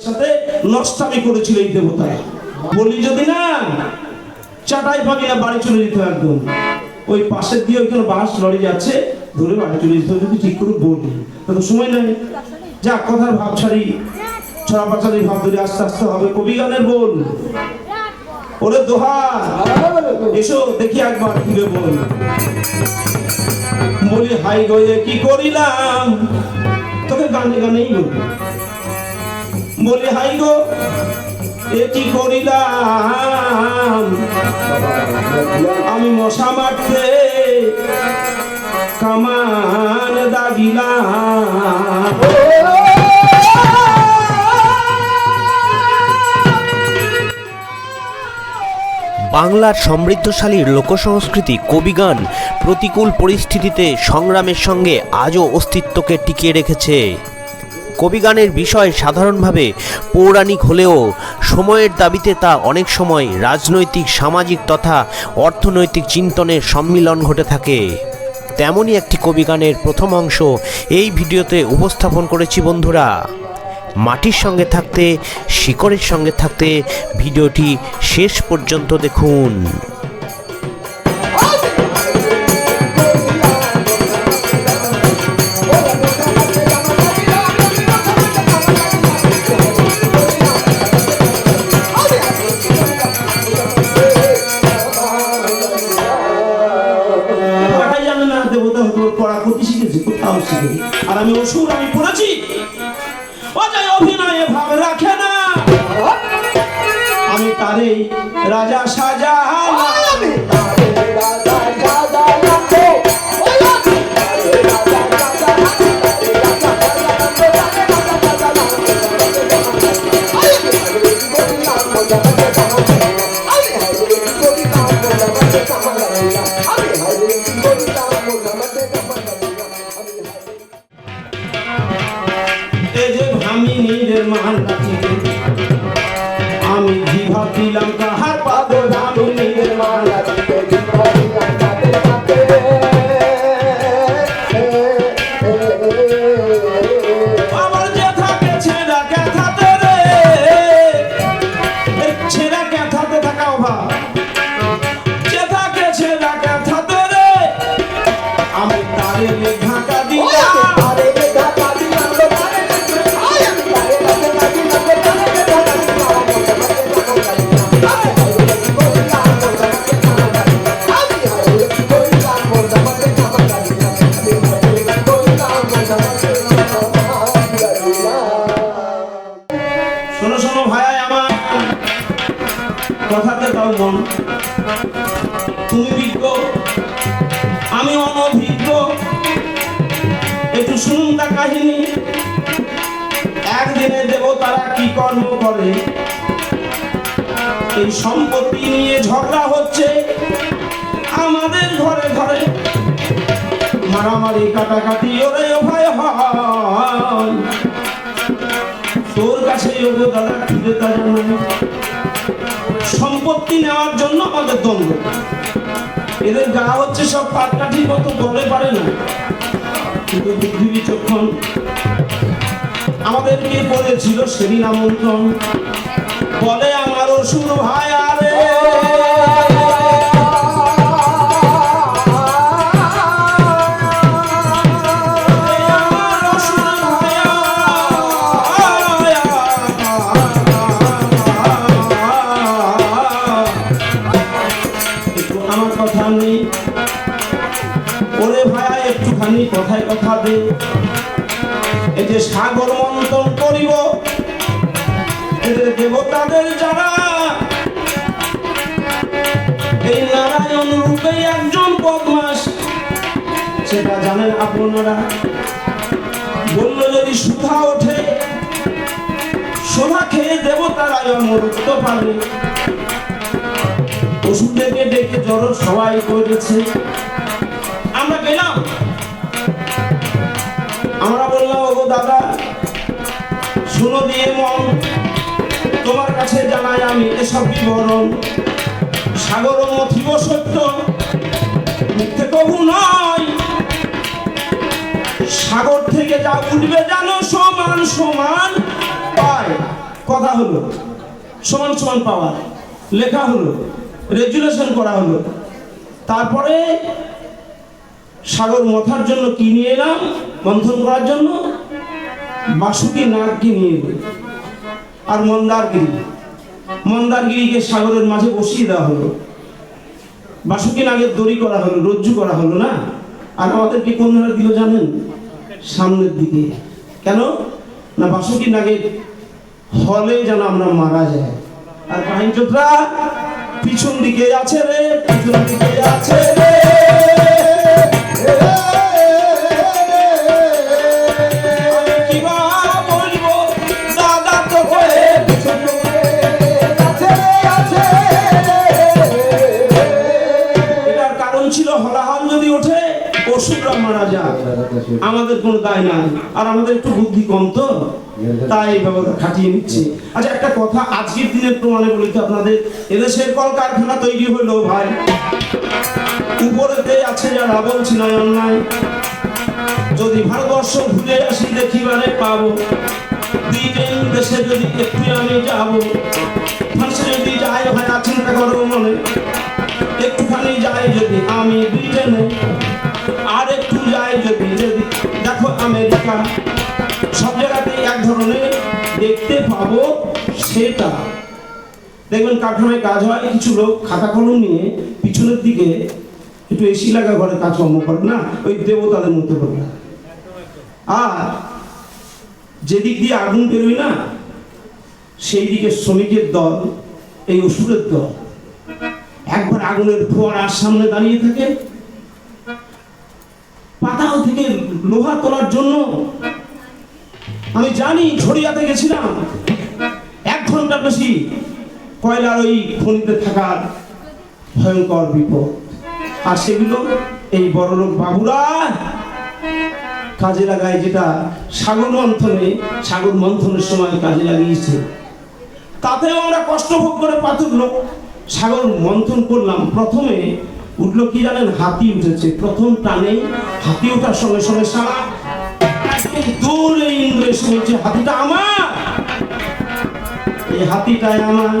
সাথে নষ্টামি করেছিল এই দেবতা বলি যদি না, চাটাই পাবি না বাড়ি চলে যেতে একদম। ওই পাশের দিয়ে ওইখানে বাস লড়ে যাচ্ছে, ধরে বাড়ি চলে যেতে, যদি ঠিক করে বলবি তো সময় নেই। যা, কথার ভাব ছাড়ি। ছড়া পাচারি ভাব ধরে আস্তে আস্তে হবে। কবি গানের বল। ওরে দোহা এসো দেখি একবার ফিরে বল। বলি, হাই গয়ে কি করিলাম? তোকে গানে গানেই বলব বলি, হাই গো এটি করিলাম? আমি মশা মারতে কামান দাগিলাম। বাংলার সমৃদ্ধশালী লোকসংস্কৃতি, কবিগান, প্রতিকূল পরিস্থিতিতে সংগ্রামের সঙ্গে আজও অস্তিত্বকে টিকিয়ে রেখেছে। কবিগানের বিষয় সাধারণভাবে পৌরাণিক হলেও সময়ের দাবিতে তা অনেক সময় রাজনৈতিক, সামাজিক তথা অর্থনৈতিক চিন্তনের সম্মিলন ঘটে থাকে। তেমনই একটি কবিগানের প্রথম অংশ এই ভিডিওতে উপস্থাপন করেছি বন্ধুরা। মাটির সঙ্গে থাকতে, শিকড়ের সঙ্গে থাকতে ভিডিওটি শেষ পর্যন্ত দেখুন। আমি তারে রাজা সাজা এই শোনো ভাই আমার। কথাতে দাও মন। তুমি বিজ্ঞ আমি অনভিজ্ঞ। একটু শুনুন তা কাহিনী। একদিনে দেব তারা কি কর্ম করে? এই সম্পত্তি নিয়ে ঝগড়া হচ্ছে আমাদের ঘরে ঘরে। মারামারি কাটাকাটি ওরে ভয় হয়। কাছে দাদা ফিরে তার সম্পত্তি নেওয়ার জন্য আমাদের দ্বন্দ্ব। এদের গা হচ্ছে সব পাটকাঠির মতো, গলে পারে না। কিন্তু বুদ্ধি বিচক্ষণ আমাদেরকে বলেছিল সেদিন আমন্ত্রণ। বলে আমার অসুর ভাই, আরে দে এই যে সাগর মন্থন করিব, এদের দেবতাদের যারা, এই নারায়ণ রূপে একজন সেটা জানেন আপনারা? বলল, যদি সুধা ওঠে সোনা খেয়ে দেবতারাই অমরত্ব পাবে। ওষুধকে ডেকে জড়ো সবাই করেছে। আমরা গেলাম। আমরা বললাম ও দাদা, শুনো দিয়ে মন। তোমার কাছে জানাই আমি এসব বিবরণ। সাগর মথিব সত্য, মিথ্যে কবু নয়। সাগর থেকে যা উঠবে জানো সমান সমান পায়। কথা হলো, সমান সমান পাওয়ার লেখা হলো, রেজুলেশন করা হলো। তারপরে সাগর মথার জন্য কি নিয়ে এলাম? মন্থন করার জন্য? বাসুকি নাগকে নিয়ে এলো আর মন্দারগিরি। মন্দারগিরিকে সাগরের মাঝে বসিয়ে দেওয়া হলো। বাসুকি নাগের দড়ি করা হলো, রজ্জু করা হলো না? আর আমাদেরকে কোন ধারে দিল জানেন? সামনের দিকে। কেন? না বাসুকি নাগের হলে যেন আমরা মারা যায় আর কাহিন পিছন দিকে আছে রে, পিছন দিকে আছে রে। মারা যায় আমাদের কোনো দায় নাই। আর আমাদের একটু বুদ্ধি কম তো। তাই ব্যবস্থা খাটিয়ে নিচ্ছি। আচ্ছা একটা কথা আজকের দিনের প্রমাণে বলি আপনাদের। এদেশের কলকারখানা তৈরি হলো ভাই। উপরেতে আছে যারা বলছি নয় অন্যায়। যদি ভারতবর্ষ ঘুরে আসি, দেখিবারে পাবো। ব্রিটেন দেশে যদি একটু আমি যাব ফ্রান্সে যদি যাই ভাই চিন্তা করো মনে। একটুখানি যাই যদি আমি ব্রিটেনে। আমেরিকা। সব জায়গাতেই এক ধরনের দেখতে পাবো সেটা। দেখবেন কারখানায় কাজ হয়, কিছু লোক খাতা কলম নিয়ে পিছনের দিকে একটু এসি লাগা ঘরে কাজকর্ম করে, না? ওই দেবতাদের মতো করে আর যেদিক দিয়ে আগুন বেরোয় না, সেই দিকে শ্রমিকের দল, এই অসুরের দল, একবার আগুনের ফোয়ারার সামনে দাঁড়িয়ে থাকে লোহা তোলার জন্য আমি জানি ঝড়িয়াতে গেছিলাম। এক ঘণ্টা বেশি কয়লার ওই খনিতে থাকার ভয়ঙ্কর বিপদ। আর সেগুলো এই বড়লোক বাবুরা কাজে লাগায় যেটা সাগর মন্থনে, সাগর মন্থনের সময় কাজে লাগিয়েছে। তাতেও আমরা কষ্ট ভোগ করে পাতুরলো সাগর মন্থন করলাম। প্রথমে উঠল কি জানেন? হাতি উঠেছে। প্রথম টানে হাতি ওঠার সঙ্গে সঙ্গে সারা দৌড়ে ইন্দ্র বলছে, হাতিটা আমার! এই হাতিটাই আমার।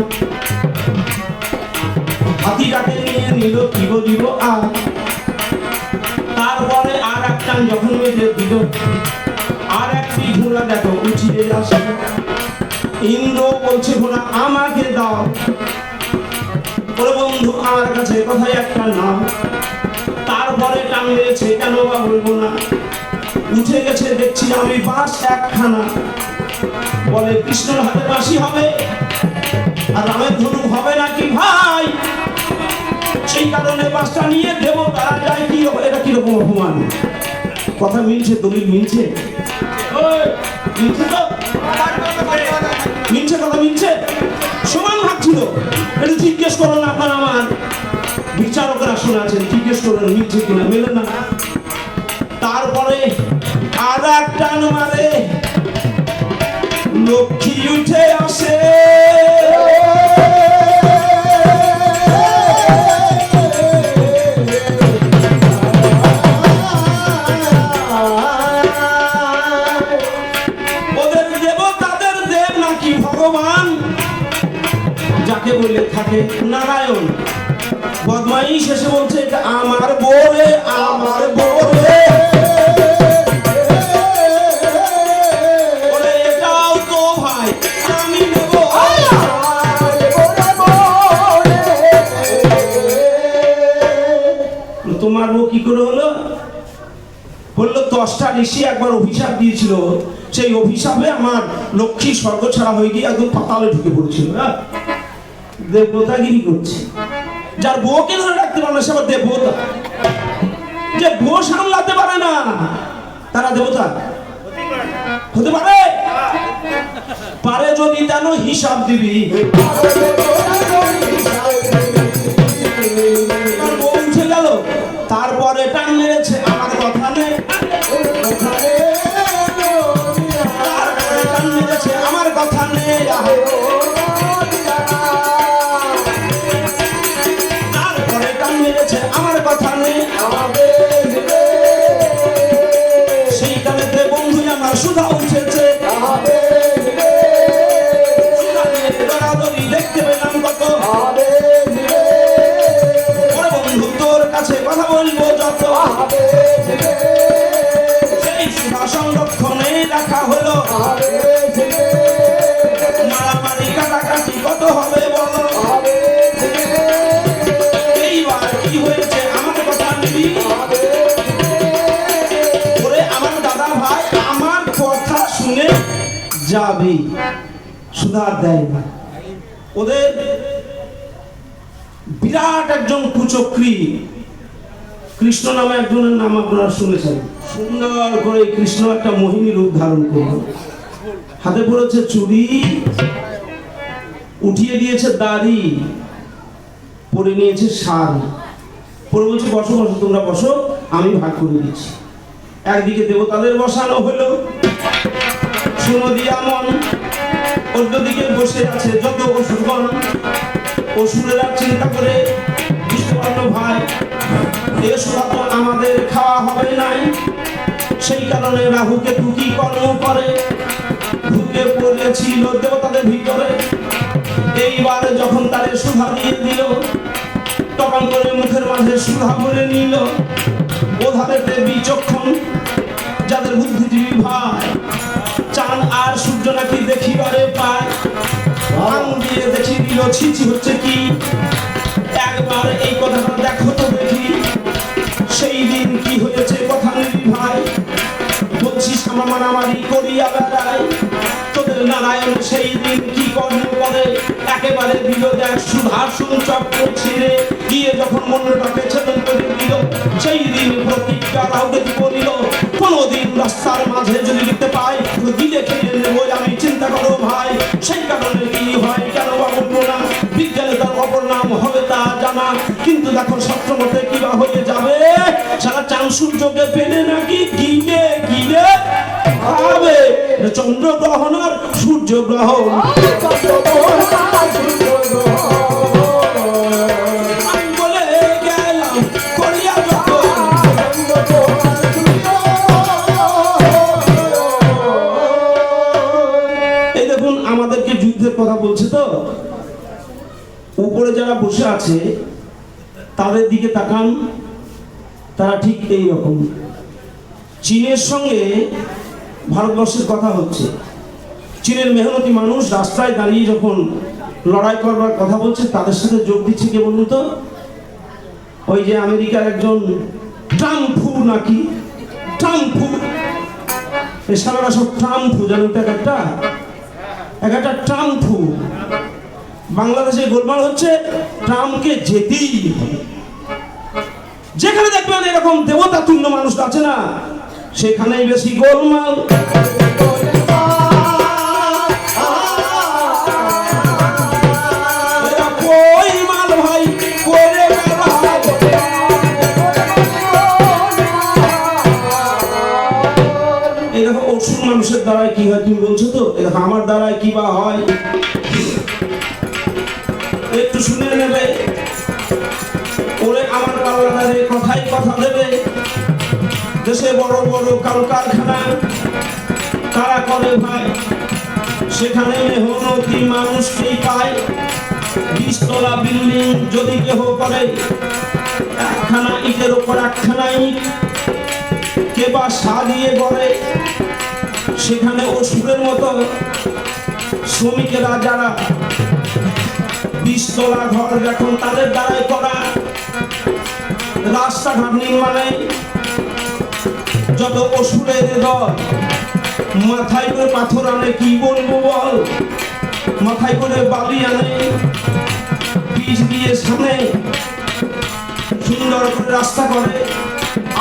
হাতিটাকে নিয়ে নিল গো দিব, আর। তারপরে আর এক টান যখন মেয়েদের দিল, আর একটি ঘোড়া দেখো, উঠিয়ে আসে। ইন্দ্র বলছে ঘোড়া আমাকে দাও। ওরে বন্ধু আমার কাছে কথাই একটা নাম তারপরে টাঙিয়েছে কেন বা বলব না। উঠে গেছে দেখছি আমি বাস একখানা। বলে কৃষ্ণর হাতে বাসি হবে আর রামের ধনুক হবে নাকি ভাই? সেই কারণে বাসটা নিয়ে দেব তারা যায় কি এটা কীরকম অপমান? কথা মিলছে দলিল মিলছে? মিলছে তো? মিলছে কথা মিলছে? সমান ভাবছিল একটু জিজ্ঞেস না, আপনার আমার বিচারকরা আছেন, জিজ্ঞেস করেন মিলছে কিনা, মেলে না। তারপরে আর একটা মারে লক্ষ্মী উঠে আসে। যাকে থাকে নারায়ণ। বদমাই শেষে বলছে, এটা আমার বোরে আমার বলে তোমার বউ কি করে হলো? বলল ঋষি একবার অভিশাপ দিয়েছিল। সেই অভিশাপে আমার লক্ষ্মী স্বর্গ ছাড়া হয়ে গিয়ে একদম পাতালে ঢুকে পড়েছিল। হ্যাঁ? দেবতাগিরি করছে। যার বউকে ধরে রাখতে পারে না, সে আবার দেবতা। যে বউ সামলাতে পারে না, তারা দেবতা। হতে পারে? পারে যদি তেন হিসাব দিবি। সুধার দেয় না। ওদের বিরাট একজন কুচক্রী। কৃষ্ণ নামে একজনের নাম আপনারা শুনেছেন। সুন্দর করে কৃষ্ণ একটা মোহিনী রূপ ধারণ করল। হাতে পড়েছে চুড়ি, উঠিয়ে দিয়েছে দাড়ি, পরে নিয়েছে শাড়ি পরে বলছে, বসো বসো, তোমরা বসো, আমি ভাগ করে দিচ্ছি। একদিকে দেবতাদের বসানো হলো। সুনদিয়া মন অন্যদিকে বসে আছে যত অসুরগণ অসুরেরা চিন্তা করে বিষ্ণুবর্ণ ভাই এ তো আমাদের খাওয়া হবে নাই। সেই কারণে রাহুকে তু কর্ম করে? ঢুকে পড়েছিল দেবতাদের ভিতরে। এইবার যখন তারে সুধা দিয়ে দিল, তখন করে মুখের মাঝে সুধা বলে নিল, ওধারেতে বিচক্ষণ, যাদের বুদ্ধিজীবী ভাই, চাঁদ আর সূর্য নাকি পায় আং দিয়ে দেখি দিল ছিচি হচ্ছে কি? একবার এই কথাটা দেখো দেখি। সেই দিন কি হয়েছে কথা নিবি ভাই? বলছিস আমার মারামারি করিয়া বেড়াই তোদের নারায়ণ সেই দিন কি কর্ম করে? একেবারে দিল দেখ সুধাসুন চক্র ছিঁড়ে গিয়ে যখন মন্ডটাকে ছেদন করে সেই দিন প্রতিজ্ঞা কাউকে করিল? সূর্যকে পেলে নাকি গিলে গিলে খাবে? চন্দ্র আর সূর্য গ্রহণ আমাদেরকে যুদ্ধের কথা বলছে তো? উপরে যারা বসে আছে, তাদের দিকে তাকান। তারা ঠিক এই রকম। চীনের সঙ্গে ভারতবর্ষের কথা হচ্ছে। চীনের মেহনতি মানুষ রাস্তায় দাঁড়িয়ে যখন লড়াই করবার কথা বলছে, তাদের সাথে যোগ দিচ্ছে কে বলুন তো? ওই যে আমেরিকার একজন ট্রাম্পু নাকি? ট্রাম্পু। সারারা সব ট্রাম্পু, জানেন তো এক একটা এক একটা ট্রাম্পু। বাংলাদেশে গোলমাল হচ্ছে ট্রাম্পকে যেতেই হবে। যেখানে দেখবেন এরকম দেবতা তুল্য মানুষ আছে না, সেখানেই বেশি গোলমাল। আমার দ্বারাই কি বা হয়? একটু শুনে নেবে? দেশে বড় বড় কলকারখানা তারা করে ভাই। সেখানে মেহনতি মানুষকেই পায়। বিশতলা বিল্ডিং যদি কেহ করে, একখানা ইটের ওপর একখানা ইট। কে বা সাজিয়ে গড়ে, সেখানে অসুরের মতো শ্রমিকেরা যারা বিশতলা ঘর এখন তাদের দ্বারাই করা, রাস্তাঘাট নির্মাণে যত অসুরের দল মাথায় করে পাথর আনে, কি বলব বল? মাথায় করে বালি আনে বীজ দিয়ে সামনে সুন্দর করে রাস্তা করে,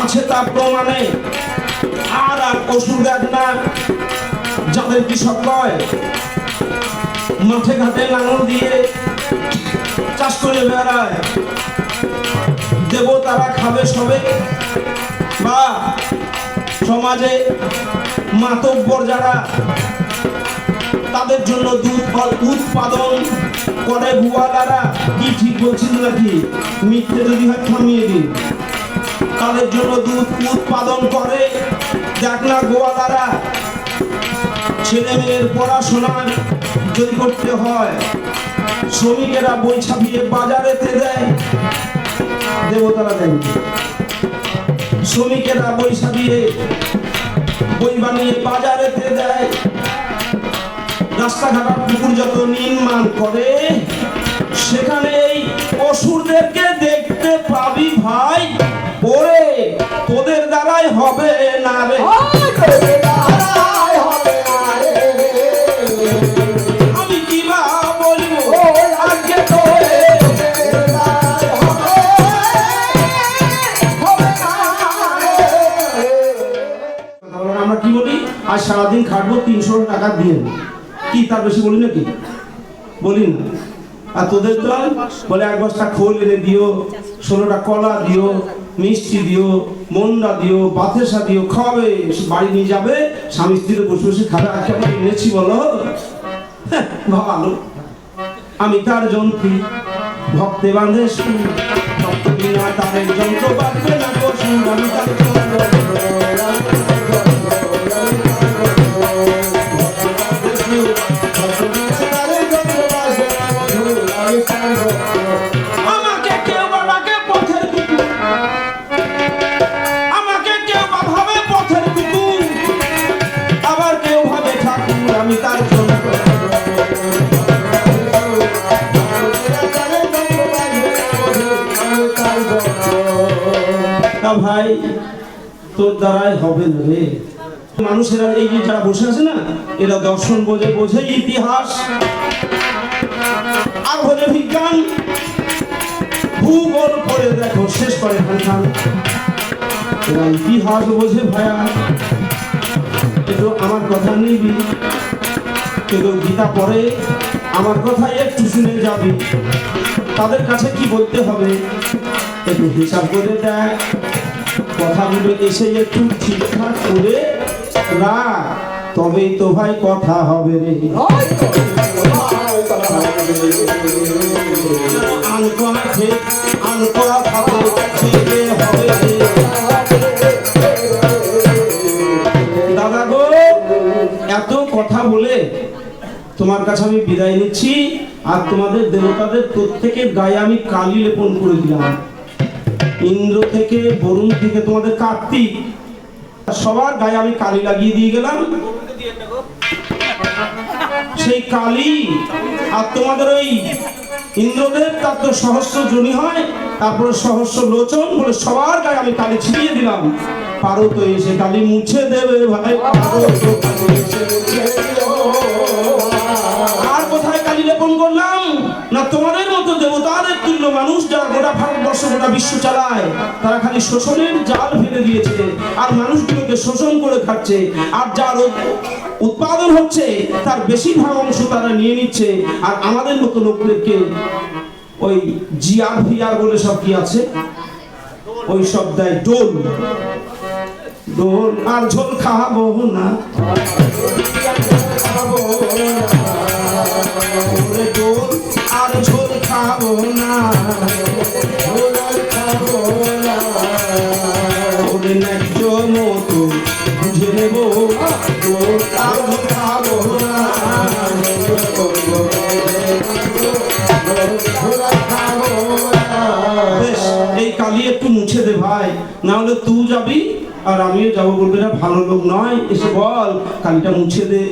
আছে তা প্রমাণে। আর আর অসুর দেখ না, যাদের কৃষক নয় মাঠে ঘাটে লাঙল দিয়ে চাষ করে বেড়ায়। দেব তারা খাবে সবে, বা সমাজে মাতব্বর যারা, তাদের জন্য দুধ, ফল- উৎপাদন করে ভুয়ালারা কি ঠিক বলছিল নাকি? মিথ্যে যদি হয় থামিয়ে দিন তাদের জন্য দুধ উৎপাদন করে। দেখ না গোয়ালারা ছেলে মেয়ের পড়াশোনা যদি করতে হয়, শ্রমিকেরা বই ছাপিয়ে বাজারেতে দেয়। দেবতারা দেন শ্রমিকেরা পয়সা দিয়ে বই বানিয়ে বাজারেতে দেয়। রাস্তাঘাট পুকুর যত নির্মাণ করে সেখানে এই অসুরদেরকে দেখতে পাবি ভাই। ওরে, তোদের দ্বারাই হবে না রে। টাকা দিয়ে। কি তার বেশি বলি নাকি? বলি না। আর তোদের তো বলে এক বস্তা খোল এনে দিও ষোলোটা কলা দিও মিষ্টি দিও মন্ডা দিও বাতেসা দিও খাওয়াবে বাড়ি নিয়ে যাবে স্বামী স্ত্রী বসে বসে খাবে আর কেমন এনেছি বলো? হ্যাঁ, ভালো। আমি তার যন্ত্রী ভক্তে বাঁধে সুর। ভক্ত বিনা তারের যন্ত্র বাঁধবে না সুর আমি তার তোর দ্বারাই হবে না রে। মানুষেরা এই যে যারা বসে আছে না, এরা দর্শন বোঝে বোঝে ইতিহাস আর হলে বিজ্ঞান। ভূগোল করে দেখো, শেষ করে খান এরা ইতিহাস বোঝে ভায়া। কিন্তু আমার কথা নিবি কিন্তু গীতা পড়ে, আমার কথা একটু শুনে যাবি। তাদের কাছে কি বলতে হবে? একটু হিসাব করে দেখ। কথাগুলো এসে একটু ঠিকঠাক করে রাখ তবেই তো ভাই কথা হবে রে। হবে। দাদা গো, এত কথা বলে তোমার কাছে আমি বিদায় নিচ্ছি, আর তোমাদের দেবতাদের প্রত্যেকের গায়ে আমি কালি লেপন করে দিলাম। ইন্দ্র থেকে বরুণ থেকে তোমাদের কার্তিক। সবার গায়ে আমি কালি লাগিয়ে দিয়ে গেলাম। সেই কালি আর তোমাদের ওই ইন্দ্রদেব, তার তো সহস্র জনি হয়, তারপরে সহস্র লোচন বলে সবার গায়ে আমি কালি ছিঁড়িয়ে দিলাম। পারো তো এসে কালি মুছে দেবে ভাই। আর কোথায় কালি লেপন করলাম? না তোমাদের মতো দেবতাদের তুল্য মানুষ যারা গোটা ভারতবর্ষ, গোটা বিশ্ব চালায়, তারা খালি শোষণের জাল ফেলে দিয়েছে আর মানুষগুলোকে শোষণ করে খাচ্ছে। আর যার উৎপাদন হচ্ছে, তার বেশিরভাগ অংশ তারা নিয়ে নিচ্ছে। আর আমাদের মতো লোকদেরকে ওই জিআর ভিআর বলে সব কি আছে? ওই সব দেয় ডোল। ডোল আর ঝোল খাব না। ডোল আর ঝোল খাব না। আর আমিও যাব বলবে না ভালো লোক নয় এসে বল কালিটা মুছে দে।